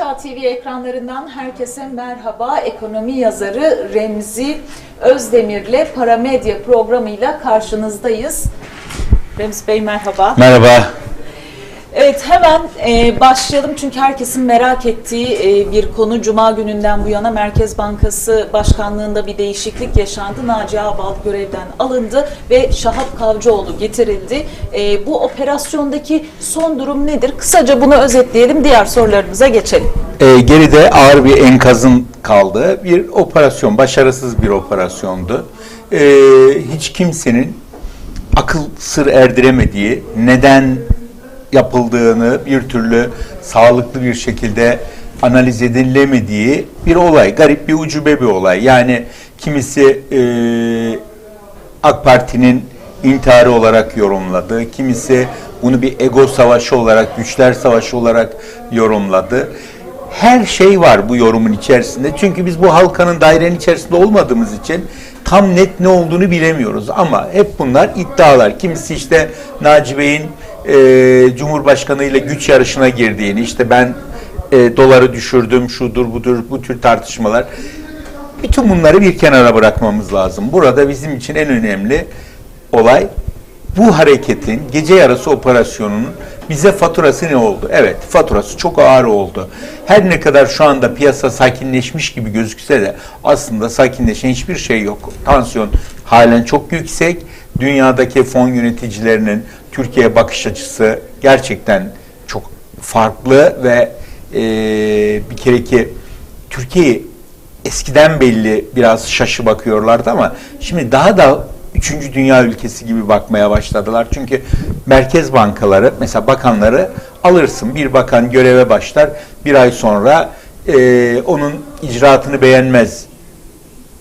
Çağ TV ekranlarından herkese merhaba. Ekonomi yazarı Remzi Özdemir'le Paramedya programıyla karşınızdayız. Remzi Bey merhaba. Merhaba. Evet hemen e, başlayalım çünkü herkesin merak ettiği e, bir konu. Cuma gününden bu yana Merkez Bankası Başkanlığında bir değişiklik yaşandı. Naci Ağbal görevden alındı ve Şahap Kavcıoğlu getirildi. E, bu operasyondaki son durum nedir? Kısaca bunu özetleyelim. Diğer sorularımıza geçelim. Ee, geride ağır bir enkazın kaldığı bir operasyon, başarısız bir operasyondu. Ee, hiç kimsenin akıl sır erdiremediği, neden yapıldığını bir türlü sağlıklı bir şekilde analiz edilemediği bir olay. Garip bir ucube bir olay. Yani kimisi e, AK Parti'nin intiharı olarak yorumladı. Kimisi bunu bir ego savaşı olarak, güçler savaşı olarak yorumladı. Her şey var bu yorumun içerisinde. Çünkü biz bu halkanın dairenin içerisinde olmadığımız için tam net ne olduğunu bilemiyoruz. Ama hep bunlar iddialar. Kimisi işte Naci Bey'in e, Cumhurbaşkanı ile güç yarışına girdiğini, işte ben e, doları düşürdüm, şudur budur, bu tür tartışmalar. Bütün bunları bir kenara bırakmamız lazım. Burada bizim için en önemli olay bu hareketin gece yarısı operasyonunun bize faturası ne oldu? Evet, faturası çok ağır oldu. Her ne kadar şu anda piyasa sakinleşmiş gibi gözükse de aslında sakinleşen hiçbir şey yok. Tansiyon halen çok yüksek. Dünyadaki fon yöneticilerinin Türkiye'ye bakış açısı gerçekten çok farklı ve eee bir kere ki Türkiye'yi eskiden belli biraz şaşı bakıyorlardı ama şimdi daha da üçüncü dünya ülkesi gibi bakmaya başladılar. Çünkü merkez bankaları mesela bakanları alırsın bir bakan göreve başlar bir ay sonra e, onun icraatını beğenmez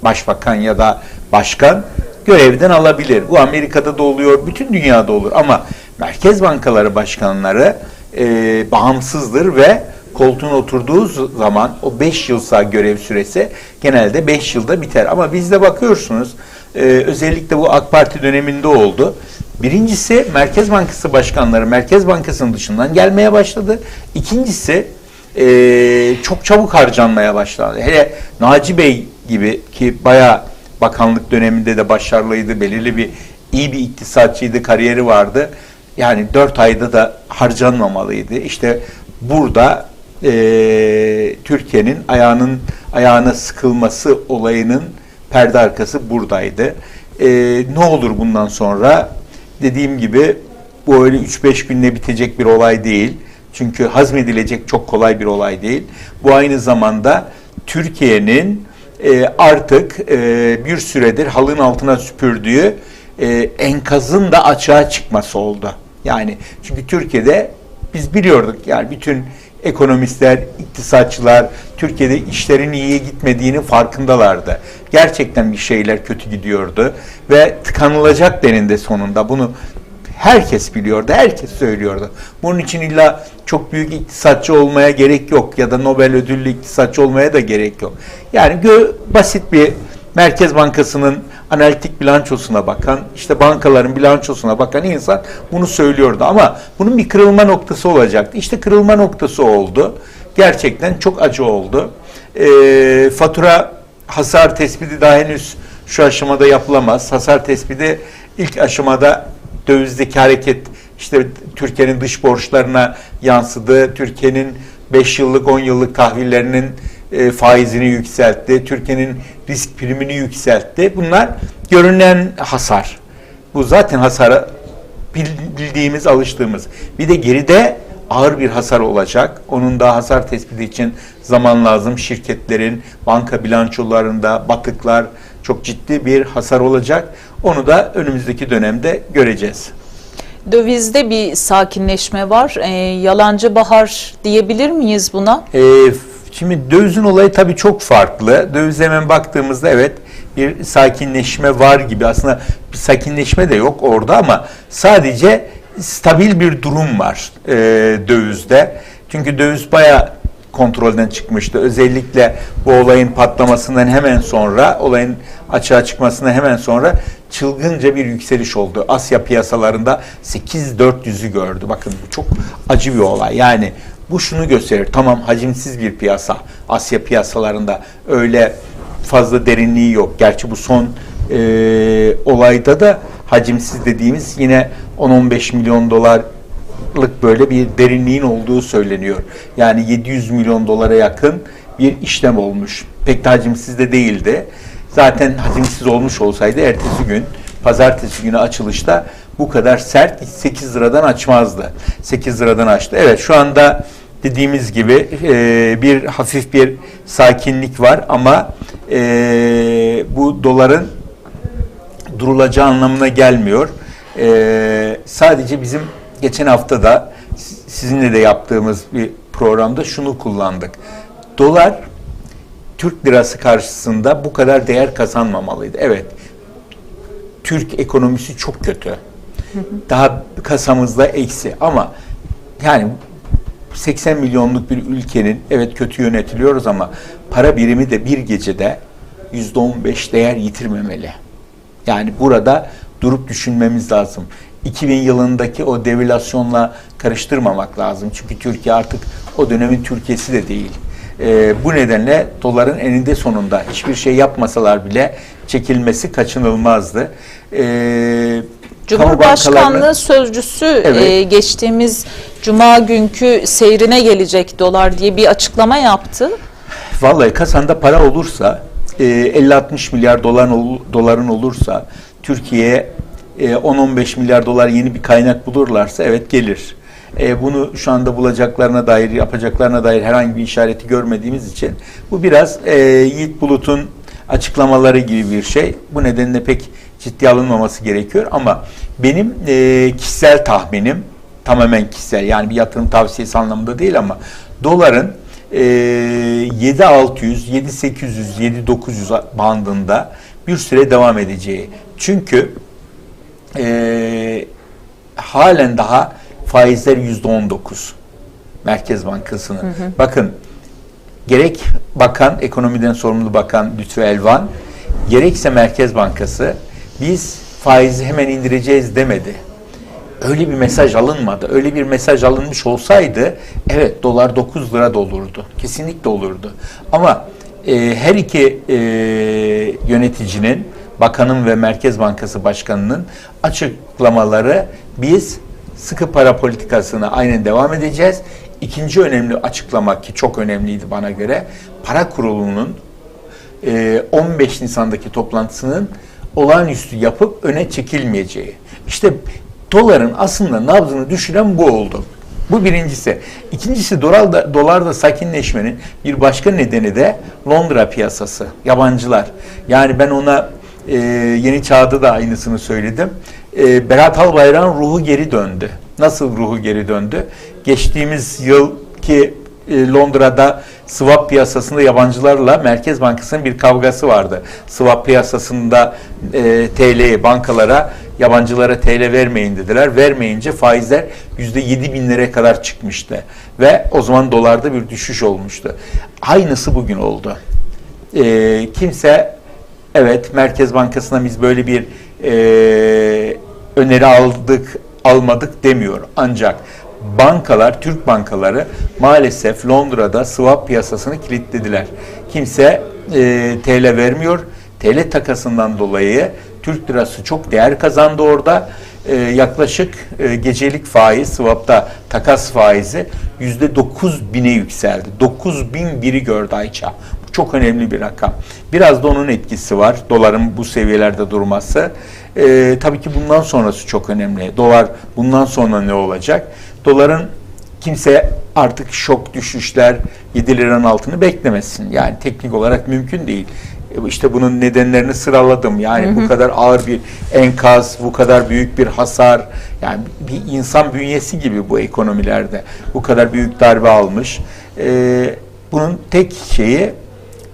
başbakan ya da başkan görevden alabilir. Bu Amerika'da da oluyor, bütün dünyada olur ama merkez bankaları başkanları e, bağımsızdır ve koltuğuna oturduğu zaman o 5 yılsa görev süresi genelde 5 yılda biter. Ama bizde bakıyorsunuz e, özellikle bu AK Parti döneminde oldu. Birincisi Merkez Bankası başkanları Merkez Bankası'nın dışından gelmeye başladı. İkincisi e, çok çabuk harcanmaya başladı. Hele Naci Bey gibi ki bayağı bakanlık döneminde de başarılıydı. Belirli bir iyi bir iktisatçıydı, kariyeri vardı. Yani dört ayda da harcanmamalıydı. İşte burada e, Türkiye'nin ayağının ayağına sıkılması olayının perde arkası buradaydı. E, ne olur bundan sonra dediğim gibi bu öyle 3-5 günde bitecek bir olay değil. Çünkü hazmedilecek çok kolay bir olay değil. Bu aynı zamanda Türkiye'nin e, artık e, bir süredir halın altına süpürdüğü e, enkazın da açığa çıkması oldu. Yani çünkü Türkiye'de biz biliyorduk yani bütün ekonomistler, iktisatçılar Türkiye'de işlerin iyiye gitmediğini farkındalardı. Gerçekten bir şeyler kötü gidiyordu ve tıkanılacak deninde sonunda bunu herkes biliyordu, herkes söylüyordu. Bunun için illa çok büyük iktisatçı olmaya gerek yok ya da Nobel ödüllü iktisatçı olmaya da gerek yok. Yani basit bir Merkez Bankası'nın analitik bilançosuna bakan, işte bankaların bilançosuna bakan insan bunu söylüyordu ama bunun bir kırılma noktası olacaktı. İşte kırılma noktası oldu. Gerçekten çok acı oldu. E, fatura hasar tespiti daha henüz şu aşamada yapılamaz. Hasar tespiti ilk aşamada dövizdeki hareket işte Türkiye'nin dış borçlarına yansıdı. Türkiye'nin 5 yıllık 10 yıllık tahvillerinin e, faizini yükseltti. Türkiye'nin risk primini yükseltti. Bunlar görünen hasar. Bu zaten hasara bildiğimiz, alıştığımız. Bir de geride ağır bir hasar olacak. Onun da hasar tespiti için zaman lazım. Şirketlerin banka bilançolarında batıklar çok ciddi bir hasar olacak. Onu da önümüzdeki dönemde göreceğiz. Dövizde bir sakinleşme var. E, yalancı bahar diyebilir miyiz buna? Ee, şimdi dövizin olayı tabii çok farklı. Dövize hemen baktığımızda evet bir sakinleşme var gibi. Aslında bir sakinleşme de yok orada ama sadece stabil bir durum var e, dövizde. Çünkü döviz baya kontrolden çıkmıştı. Özellikle bu olayın patlamasından hemen sonra, olayın açığa çıkmasından hemen sonra çılgınca bir yükseliş oldu. Asya piyasalarında 8400'ü gördü. Bakın bu çok acı bir olay. Yani bu şunu gösterir. Tamam hacimsiz bir piyasa. Asya piyasalarında öyle fazla derinliği yok. Gerçi bu son e, olayda da hacimsiz dediğimiz yine 10-15 milyon dolarlık böyle bir derinliğin olduğu söyleniyor. Yani 700 milyon dolara yakın bir işlem olmuş. Pek de hacimsiz de değildi. Zaten hacimsiz olmuş olsaydı ertesi gün pazartesi günü açılışta bu kadar sert 8 liradan açmazdı. 8 liradan açtı. Evet şu anda dediğimiz gibi e, bir hafif bir sakinlik var ama e, bu doların durulacağı anlamına gelmiyor. E, sadece bizim geçen hafta da sizinle de yaptığımız bir programda şunu kullandık. Dolar Türk lirası karşısında bu kadar değer kazanmamalıydı. Evet. Türk ekonomisi çok kötü. Daha kasamızda eksi ama yani 80 milyonluk bir ülkenin evet kötü yönetiliyoruz ama para birimi de bir gecede %15 değer yitirmemeli. Yani burada durup düşünmemiz lazım. 2000 yılındaki o devalüasyonla karıştırmamak lazım. Çünkü Türkiye artık o dönemin Türkiye'si de değil. Ee, bu nedenle doların eninde sonunda hiçbir şey yapmasalar bile çekilmesi kaçınılmazdı. Ee, kamu Cumhurbaşkanlığı sözcüsü Evet. e, geçtiğimiz cuma günkü seyrine gelecek dolar diye bir açıklama yaptı. Vallahi kasanda para olursa, e, 50-60 milyar doların, ol- doların olursa, Türkiye'ye e, 10-15 milyar dolar yeni bir kaynak bulurlarsa evet gelir. E, bunu şu anda bulacaklarına dair, yapacaklarına dair herhangi bir işareti görmediğimiz için bu biraz e, Yiğit Bulut'un açıklamaları gibi bir şey. Bu nedenle pek ciddi alınmaması gerekiyor ama benim e, kişisel tahminim tamamen kişisel yani bir yatırım tavsiyesi anlamında değil ama doların e, 7600, 7800, 7900 bandında bir süre devam edeceği. Çünkü e, halen daha faizler %19 Merkez Bankası'nın. Bakın gerek bakan, ekonomiden sorumlu bakan Lütfü Elvan, gerekse Merkez Bankası biz faizi hemen indireceğiz demedi. Öyle bir mesaj alınmadı. Öyle bir mesaj alınmış olsaydı evet dolar 9 lira da olurdu. Kesinlikle olurdu. Ama e, her iki e, yöneticinin, bakanın ve Merkez Bankası Başkanı'nın açıklamaları biz sıkı para politikasına aynen devam edeceğiz. İkinci önemli açıklama ki çok önemliydi bana göre para kurulunun e, 15 Nisan'daki toplantısının olağanüstü yapıp öne çekilmeyeceği. İşte doların aslında nabzını düşüren bu oldu. Bu birincisi. İkincisi dolarda, dolarda sakinleşmenin bir başka nedeni de Londra piyasası, yabancılar. Yani ben ona e, Yeni Çağ'da da aynısını söyledim. E, Berat Albayrak'ın ruhu geri döndü. Nasıl ruhu geri döndü? Geçtiğimiz yıl ki e, Londra'da swap piyasasında yabancılarla Merkez Bankası'nın bir kavgası vardı. Swap piyasasında e, TL'ye bankalara yabancılara TL vermeyin dediler. Vermeyince faizler %7 binlere kadar çıkmıştı. Ve o zaman dolarda bir düşüş olmuştu. Aynısı bugün oldu. E, kimse evet Merkez Bankası'na biz böyle bir e, öneri aldık almadık demiyor. Ancak bankalar, Türk bankaları maalesef Londra'da swap piyasasını kilitlediler. Kimse e, TL vermiyor. TL takasından dolayı Türk lirası çok değer kazandı orada. E, yaklaşık e, gecelik faiz, swapta takas faizi yüzde 9 bine yükseldi. 9 bin biri gördü Ayça. Çok önemli bir rakam. Biraz da onun etkisi var. Doların bu seviyelerde durması. E, tabii ki bundan sonrası çok önemli. Dolar bundan sonra ne olacak? Doların kimse artık şok düşüşler 7 liranın altını beklemesin. Yani teknik olarak mümkün değil. E, İşte bunun nedenlerini sıraladım. Yani bu kadar ağır bir enkaz, bu kadar büyük bir hasar, yani bir insan bünyesi gibi bu ekonomilerde bu kadar büyük darbe almış. E, bunun tek şeyi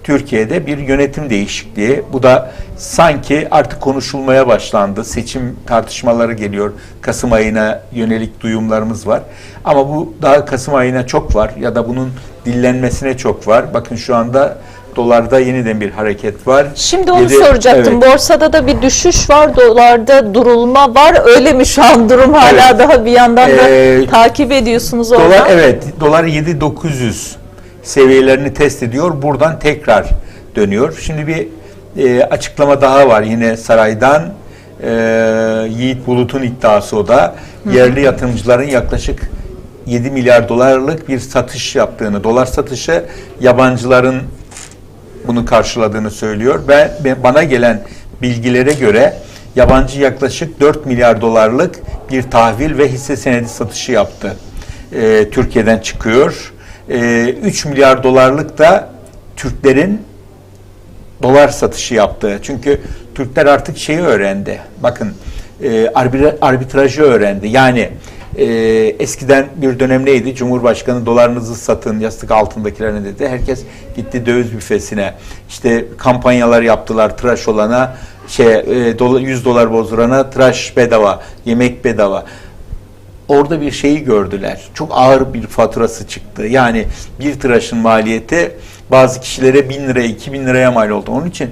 Türkiye'de bir yönetim değişikliği. Bu da sanki artık konuşulmaya başlandı. Seçim tartışmaları geliyor. Kasım ayına yönelik duyumlarımız var. Ama bu daha Kasım ayına çok var ya da bunun dillenmesine çok var. Bakın şu anda dolarda yeniden bir hareket var. Şimdi onu Yedi- soracaktım. evet. Borsada da bir düşüş var, dolarda durulma var. Öyle mi şu an durum hala Evet. daha bir yandan da Ee, takip ediyorsunuz oradan? Dolar evet, dolar 7900 seviyelerini test ediyor. Buradan tekrar dönüyor. Şimdi bir e, açıklama daha var yine saraydan. E, Yiğit Bulut'un iddiası o da. Yerli yatırımcıların yaklaşık 7 milyar dolarlık bir satış yaptığını, dolar satışı yabancıların bunu karşıladığını söylüyor. Ve ve bana gelen bilgilere göre yabancı yaklaşık 4 milyar dolarlık bir tahvil ve hisse senedi satışı yaptı. Ee, Türkiye'den çıkıyor. Ee, 3 milyar dolarlık da Türklerin dolar satışı yaptı. Çünkü Türkler artık şeyi öğrendi. Bakın e, arbitra- arbitrajı öğrendi. Yani e, eskiden bir dönem neydi? Cumhurbaşkanı dolarınızı satın yastık altındakilerine dedi. Herkes gitti döviz büfesine. İşte kampanyalar yaptılar tıraş olana şey e, dola- 100 dolar bozdurana tıraş bedava, yemek bedava orada bir şeyi gördüler. Çok ağır bir faturası çıktı. Yani bir tıraşın maliyeti bazı kişilere 1000 liraya, 2000 liraya mal oldu. Onun için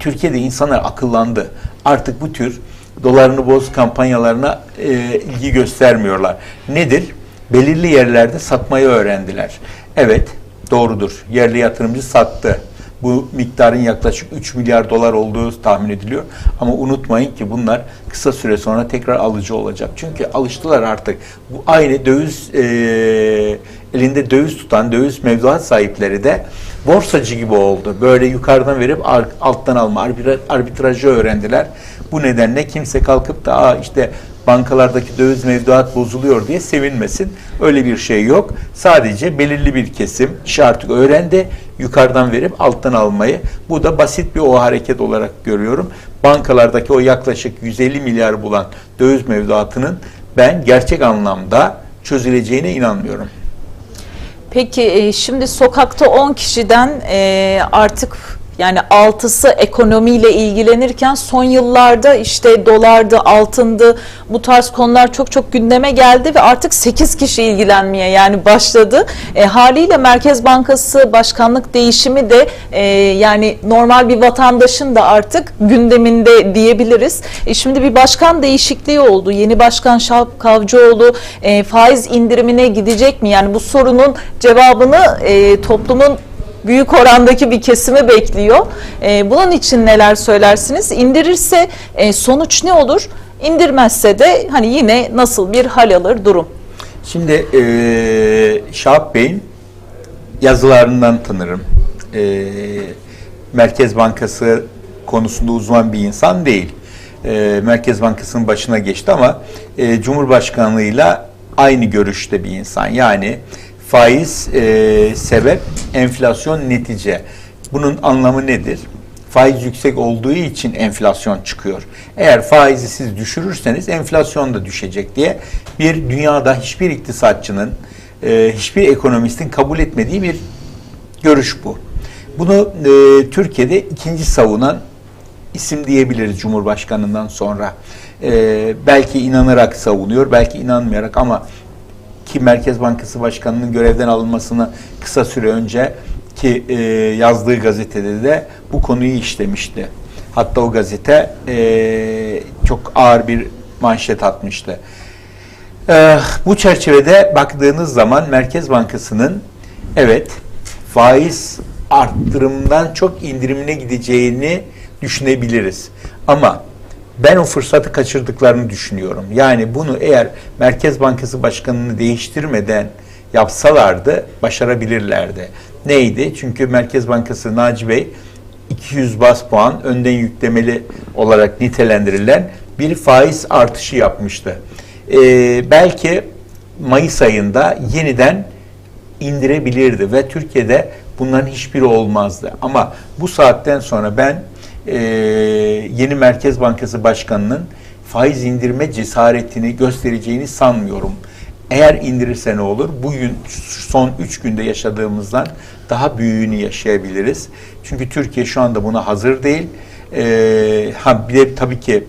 Türkiye'de insanlar akıllandı. Artık bu tür dolarını boz kampanyalarına e, ilgi göstermiyorlar. Nedir? Belirli yerlerde satmayı öğrendiler. Evet, doğrudur. Yerli yatırımcı sattı. Bu miktarın yaklaşık 3 milyar dolar olduğu tahmin ediliyor. Ama unutmayın ki bunlar kısa süre sonra tekrar alıcı olacak. Çünkü alıştılar artık. Bu aynı döviz e, elinde döviz tutan döviz mevduat sahipleri de borsacı gibi oldu. Böyle yukarıdan verip alttan alma arbitra- arbitrajı öğrendiler. Bu nedenle kimse kalkıp da Aa işte bankalardaki döviz mevduat bozuluyor diye sevinmesin. Öyle bir şey yok. Sadece belirli bir kesim işi artık öğrendi. Yukarıdan verip alttan almayı. Bu da basit bir o hareket olarak görüyorum. Bankalardaki o yaklaşık 150 milyar bulan döviz mevduatının ben gerçek anlamda çözüleceğine inanmıyorum. Peki e, şimdi sokakta 10 kişiden e, artık yani 6'sı ekonomiyle ilgilenirken son yıllarda işte dolardı, altındı bu tarz konular çok çok gündeme geldi ve artık 8 kişi ilgilenmeye yani başladı. E, haliyle Merkez Bankası başkanlık değişimi de e, yani normal bir vatandaşın da artık gündeminde diyebiliriz. E, şimdi bir başkan değişikliği oldu. Yeni başkan Şahap Kavcıoğlu e, faiz indirimine gidecek mi? Yani bu sorunun cevabını e, toplumun büyük orandaki bir kesimi bekliyor. E, bunun için neler söylersiniz? İndirirse e, sonuç ne olur? İndirmezse de hani yine nasıl bir hal alır durum? Şimdi e, Şahap Bey'in yazılarından tanırım. E, Merkez Bankası konusunda uzman bir insan değil. E, Merkez Bankası'nın başına geçti ama e, Cumhurbaşkanlığıyla aynı görüşte bir insan. Yani faiz e, sebep, enflasyon netice. Bunun anlamı nedir? Faiz yüksek olduğu için enflasyon çıkıyor. Eğer faizi siz düşürürseniz enflasyon da düşecek diye bir dünyada hiçbir iktisatçının, e, hiçbir ekonomistin kabul etmediği bir görüş bu. Bunu e, Türkiye'de ikinci savunan isim diyebiliriz Cumhurbaşkanından sonra. E, belki inanarak savunuyor, belki inanmayarak ama ki Merkez Bankası Başkanı'nın görevden alınmasını kısa süre önce ki e, yazdığı gazetede de bu konuyu işlemişti. Hatta o gazete e, çok ağır bir manşet atmıştı. E, bu çerçevede baktığınız zaman Merkez Bankası'nın evet faiz arttırımdan çok indirimine gideceğini düşünebiliriz. Ama ben o fırsatı kaçırdıklarını düşünüyorum. Yani bunu eğer Merkez Bankası Başkanı'nı değiştirmeden yapsalardı başarabilirlerdi. Neydi? Çünkü Merkez Bankası Naci Bey 200 bas puan önden yüklemeli olarak nitelendirilen bir faiz artışı yapmıştı. Ee, belki Mayıs ayında yeniden indirebilirdi ve Türkiye'de bunların hiçbiri olmazdı. Ama bu saatten sonra ben e, yeni Merkez Bankası Başkanı'nın faiz indirme cesaretini göstereceğini sanmıyorum. Eğer indirirse ne olur? Bugün son 3 günde yaşadığımızdan daha büyüğünü yaşayabiliriz. Çünkü Türkiye şu anda buna hazır değil. E, ha bir de tabii ki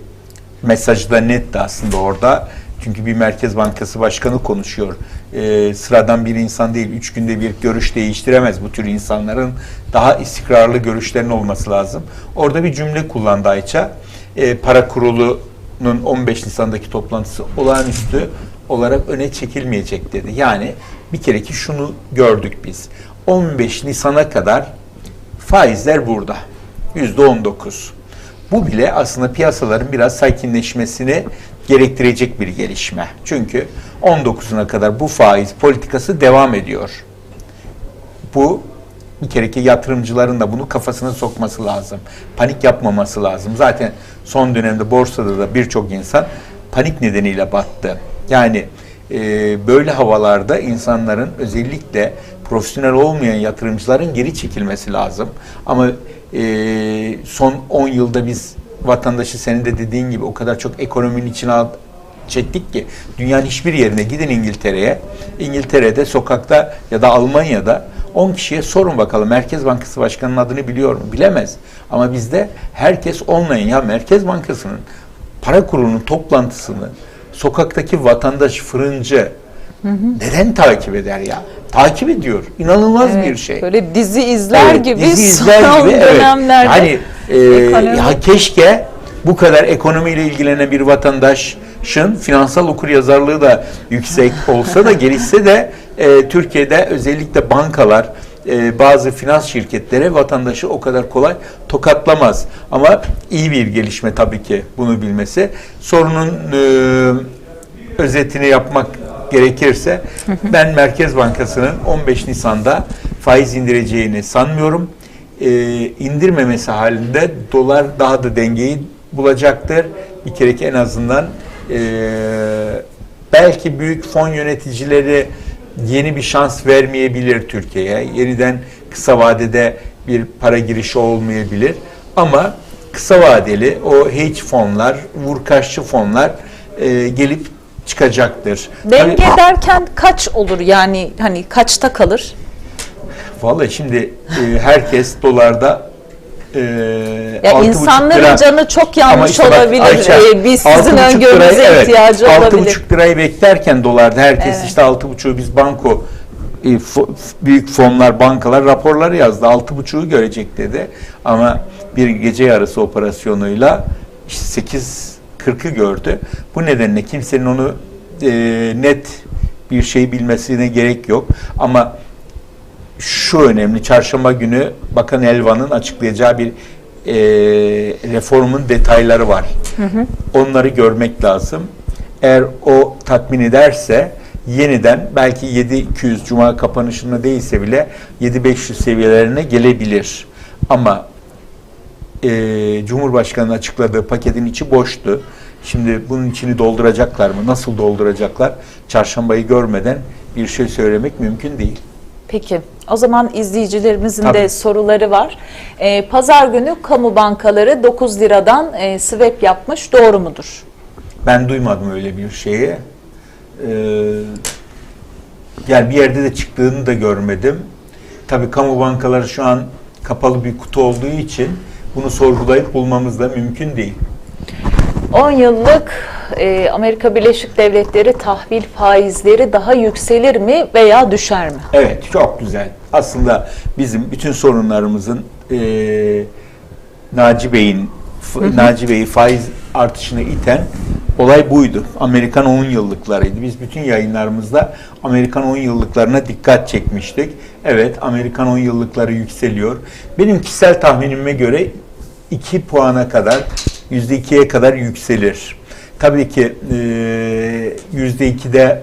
mesajı da netti aslında orada. Çünkü bir Merkez Bankası Başkanı konuşuyor. Ee, sıradan bir insan değil. Üç günde bir görüş değiştiremez. Bu tür insanların daha istikrarlı görüşlerinin olması lazım. Orada bir cümle kullandı Ayça. Ee, para kurulunun 15 Nisan'daki toplantısı olağanüstü olarak öne çekilmeyecek dedi. Yani bir kere ki şunu gördük biz. 15 Nisan'a kadar faizler burada. Yüzde 19. Bu bile aslında piyasaların biraz sakinleşmesini gerektirecek bir gelişme. Çünkü 19'una kadar bu faiz politikası devam ediyor. Bu bir kere ki yatırımcıların da bunu kafasına sokması lazım. Panik yapmaması lazım. Zaten son dönemde borsada da birçok insan panik nedeniyle battı. Yani e, böyle havalarda insanların özellikle profesyonel olmayan yatırımcıların geri çekilmesi lazım. Ama e, son 10 yılda biz vatandaşı senin de dediğin gibi o kadar çok ekonominin içine çektik ki dünyanın hiçbir yerine gidin İngiltere'ye. İngiltere'de sokakta ya da Almanya'da 10 kişiye sorun bakalım Merkez Bankası Başkanı'nın adını biliyor mu? Bilemez. Ama bizde herkes online ya Merkez Bankası'nın para kurulunun toplantısını sokaktaki vatandaş fırıncı neden takip eder ya? Takip ediyor. İnanılmaz Evet, bir şey. Böyle dizi izler Evet, gibi dizi izler son gibi, evet. dönemlerde. Yani e, ekonomi- ya keşke bu kadar ekonomiyle ilgilenen bir vatandaşın finansal okuryazarlığı da yüksek olsa da gelişse de e, Türkiye'de özellikle bankalar e, bazı finans şirketleri vatandaşı o kadar kolay tokatlamaz. Ama iyi bir gelişme tabii ki bunu bilmesi. Sorunun e, özetini yapmak gerekirse ben Merkez Bankası'nın 15 Nisan'da faiz indireceğini sanmıyorum. Ee, indirmemesi halinde dolar daha da dengeyi bulacaktır. Bir kere ki en azından ee, belki büyük fon yöneticileri yeni bir şans vermeyebilir Türkiye'ye. Yeniden kısa vadede bir para girişi olmayabilir. Ama kısa vadeli o hedge fonlar, vurkaççı fonlar ee, gelip çıkacaktır. Denge Tabii- derken kaç olur yani hani kaçta kalır? Vallahi şimdi e, herkes dolarda e, Ya insanların lira- canı çok Ama yanlış işte bak olabilir. Ayça, Ee, biz sizin öngörünüze lirayı- evet, ihtiyacı altı olabilir. buçuk lirayı beklerken dolarda herkes Evet. işte altı buçuğu biz banko e, fo- büyük fonlar, bankalar raporları yazdı. Altı buçuğu görecek dedi. Ama bir gece yarısı operasyonuyla işte 8 40'ı gördü. Bu nedenle kimsenin onu e, net bir şey bilmesine gerek yok. Ama şu önemli. Çarşamba günü Bakan Elvan'ın açıklayacağı bir e, reformun detayları var. Onları görmek lazım. Eğer o tatmin ederse yeniden belki 7200 Cuma kapanışında değilse bile 7500 seviyelerine gelebilir. Ama e, Cumhurbaşkanı'nın açıkladığı paketin içi boştu. Şimdi bunun içini dolduracaklar mı? Nasıl dolduracaklar? Çarşambayı görmeden bir şey söylemek mümkün değil. Peki o zaman izleyicilerimizin Tabii. de soruları var. Ee, Pazar günü kamu bankaları 9 liradan e, swap yapmış doğru mudur? Ben duymadım öyle bir şeyi. Ee, yani bir yerde de çıktığını da görmedim. Tabii kamu bankaları şu an kapalı bir kutu olduğu için bunu sorgulayıp bulmamız da mümkün değil. 10 yıllık e, Amerika Birleşik Devletleri tahvil faizleri daha yükselir mi veya düşer mi? Evet, çok güzel. Aslında bizim bütün sorunlarımızın eee Naci Bey'in Naci Bey'i faiz artışına iten olay buydu. Amerikan 10 yıllıklarıydı. Biz bütün yayınlarımızda Amerikan 10 yıllıklarına dikkat çekmiştik. Evet, Amerikan 10 yıllıkları yükseliyor. Benim kişisel tahminime göre 2 puana kadar, %2'ye kadar yükselir. Tabii ki eee %2'de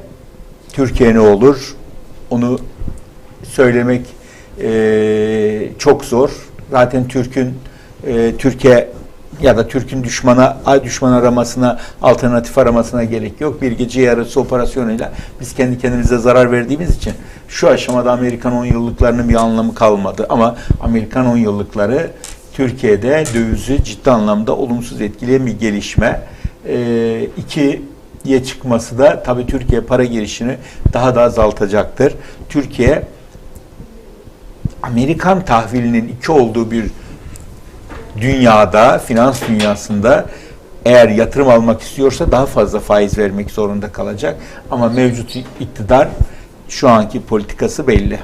Türkiye ne olur? Onu söylemek eee, çok zor. Zaten Türk'ün eee, Türkiye ya da Türk'ün düşmana düşman aramasına, alternatif aramasına gerek yok. Bir gece yarısı operasyonuyla biz kendi kendimize zarar verdiğimiz için şu aşamada Amerikan 10 yıllıklarının bir anlamı kalmadı. Ama Amerikan 10 yıllıkları Türkiye'de dövizi ciddi anlamda olumsuz etkileyen bir gelişme. Ee, iki çıkması da tabii Türkiye para girişini daha da azaltacaktır. Türkiye Amerikan tahvilinin iki olduğu bir dünyada, finans dünyasında eğer yatırım almak istiyorsa daha fazla faiz vermek zorunda kalacak. Ama mevcut iktidar şu anki politikası belli.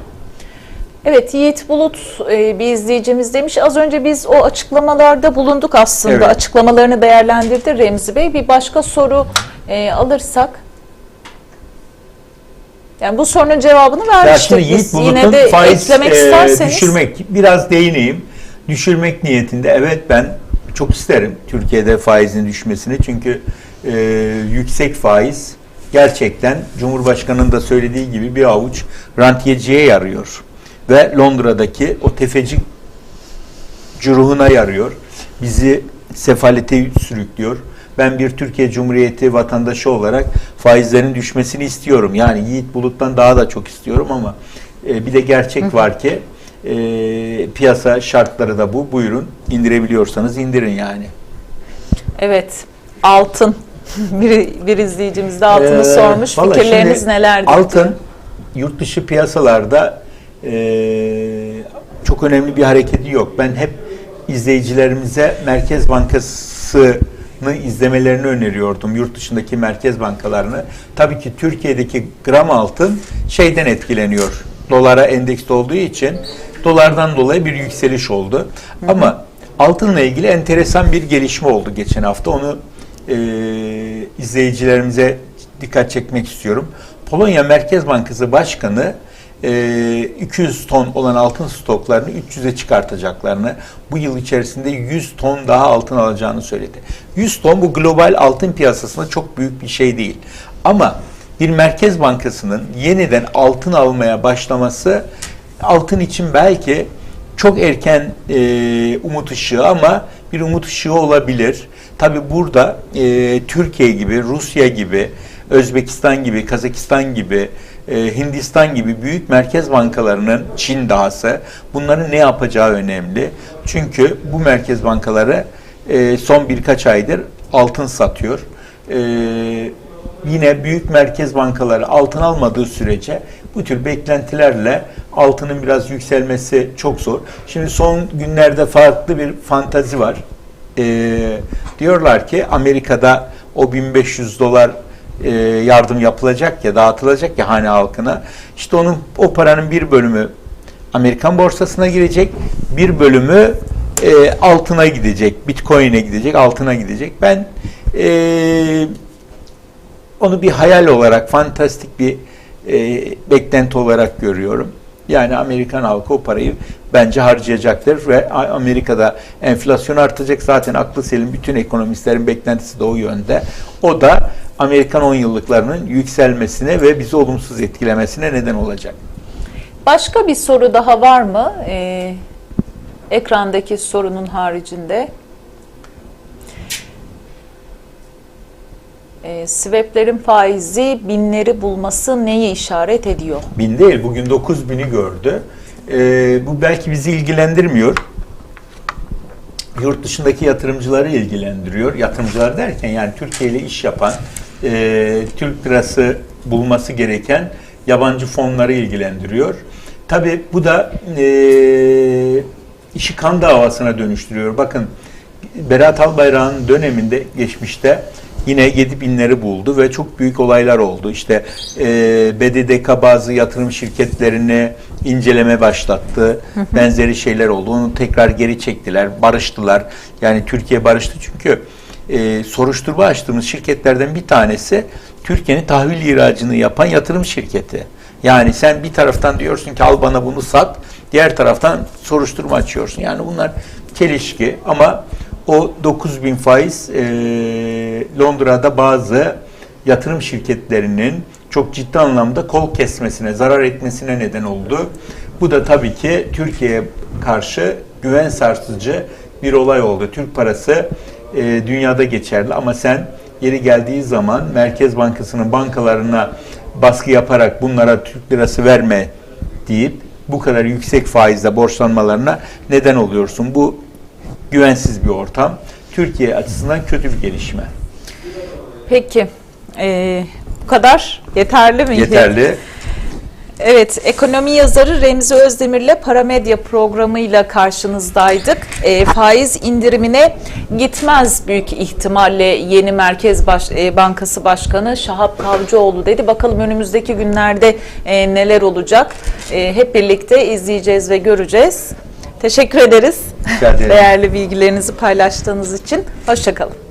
Evet Yiğit Bulut e, bir izleyicimiz demiş. Az önce biz o açıklamalarda bulunduk aslında. Evet. Açıklamalarını değerlendirdi Remzi Bey. Bir başka soru e, alırsak. Yani bu sorunun cevabını vermiştik Yiğit biz. Yine Bulut'un de faiz eklemek e, isterseniz. düşürmek, biraz değineyim. Düşürmek niyetinde evet ben çok isterim Türkiye'de faizin düşmesini. Çünkü e, yüksek faiz gerçekten Cumhurbaşkanı'nın da söylediği gibi bir avuç rantiyeciye yarıyor. Ve Londra'daki o tefeci cüruhuna yarıyor. Bizi sefalete sürüklüyor. Ben bir Türkiye Cumhuriyeti vatandaşı olarak faizlerin düşmesini istiyorum. Yani Yiğit Bulut'tan daha da çok istiyorum ama e, bir de gerçek var ki e, piyasa şartları da bu. Buyurun indirebiliyorsanız indirin yani. Evet. Altın. bir, bir izleyicimiz de altını Ee, sormuş. Fikirleriniz nelerdir? Altın yurt dışı piyasalarda e, çok önemli bir hareketi yok. Ben hep izleyicilerimize Merkez Bankası'nı izlemelerini öneriyordum. Yurt dışındaki merkez bankalarını. Tabii ki Türkiye'deki gram altın şeyden etkileniyor. Dolara endeksli olduğu için dolardan dolayı bir yükseliş oldu. Ama altınla ilgili enteresan bir gelişme oldu geçen hafta. Onu e, izleyicilerimize dikkat çekmek istiyorum. Polonya Merkez Bankası Başkanı 200 ton olan altın stoklarını 300'e çıkartacaklarını, bu yıl içerisinde 100 ton daha altın alacağını söyledi. 100 ton bu global altın piyasasında çok büyük bir şey değil. Ama bir merkez bankasının yeniden altın almaya başlaması altın için belki çok erken e, umut ışığı ama bir umut ışığı olabilir. Tabi burada e, Türkiye gibi, Rusya gibi, Özbekistan gibi, Kazakistan gibi, e, Hindistan gibi büyük merkez bankalarının Çin dahası bunların ne yapacağı önemli. Çünkü bu merkez bankaları e, son birkaç aydır altın satıyor. E, yine büyük merkez bankaları altın almadığı sürece bu tür beklentilerle altının biraz yükselmesi çok zor. Şimdi son günlerde farklı bir fantazi var. Ee, diyorlar ki Amerika'da o 1500 dolar e, yardım yapılacak ya dağıtılacak ya hane halkına. İşte onun o paranın bir bölümü Amerikan borsasına girecek, bir bölümü e, altına gidecek, Bitcoin'e gidecek, altına gidecek. Ben e, onu bir hayal olarak, fantastik bir e, beklenti olarak görüyorum. Yani Amerikan halkı o parayı bence harcayacaktır ve Amerika'da enflasyon artacak. Zaten aklı selim bütün ekonomistlerin beklentisi de o yönde. O da Amerikan 10 yıllıklarının yükselmesine ve bizi olumsuz etkilemesine neden olacak. Başka bir soru daha var mı? Ee, ekrandaki sorunun haricinde. Ee, swap'lerin faizi binleri bulması neyi işaret ediyor? Bin değil, bugün 9 bini gördü. Ee, bu belki bizi ilgilendirmiyor. Yurt dışındaki yatırımcıları ilgilendiriyor. Yatırımcılar derken yani Türkiye ile iş yapan, e, Türk lirası bulması gereken yabancı fonları ilgilendiriyor. Tabii bu da e, işi kan davasına dönüştürüyor. Bakın Berat Albayrak'ın döneminde geçmişte yine 7 binleri buldu ve çok büyük olaylar oldu. İşte e, BDDK bazı yatırım şirketlerini inceleme başlattı. Benzeri şeyler oldu. Onu tekrar geri çektiler, barıştılar. Yani Türkiye barıştı çünkü e, soruşturma açtığımız şirketlerden bir tanesi Türkiye'nin tahvil ihracını yapan yatırım şirketi. Yani sen bir taraftan diyorsun ki al bana bunu sat, diğer taraftan soruşturma açıyorsun. Yani bunlar çelişki ama o 9000 faiz e, Londra'da bazı yatırım şirketlerinin çok ciddi anlamda kol kesmesine, zarar etmesine neden oldu. Bu da tabii ki Türkiye'ye karşı güven sarsıcı bir olay oldu. Türk parası e, dünyada geçerli ama sen yeri geldiği zaman Merkez Bankası'nın bankalarına baskı yaparak bunlara Türk lirası verme deyip bu kadar yüksek faizle borçlanmalarına neden oluyorsun. Bu güvensiz bir ortam. Türkiye açısından kötü bir gelişme. Peki, ee, bu kadar yeterli mi? Yeterli. Evet, ekonomi yazarı Remzi Özdemir'le Paramedya programıyla karşınızdaydık. E, faiz indirimine gitmez büyük ihtimalle yeni Merkez Baş- e, Bankası Başkanı Şahap Kavcıoğlu dedi. Bakalım önümüzdeki günlerde e, neler olacak? E, hep birlikte izleyeceğiz ve göreceğiz. Teşekkür ederiz. Değerli bilgilerinizi paylaştığınız için. Hoşçakalın.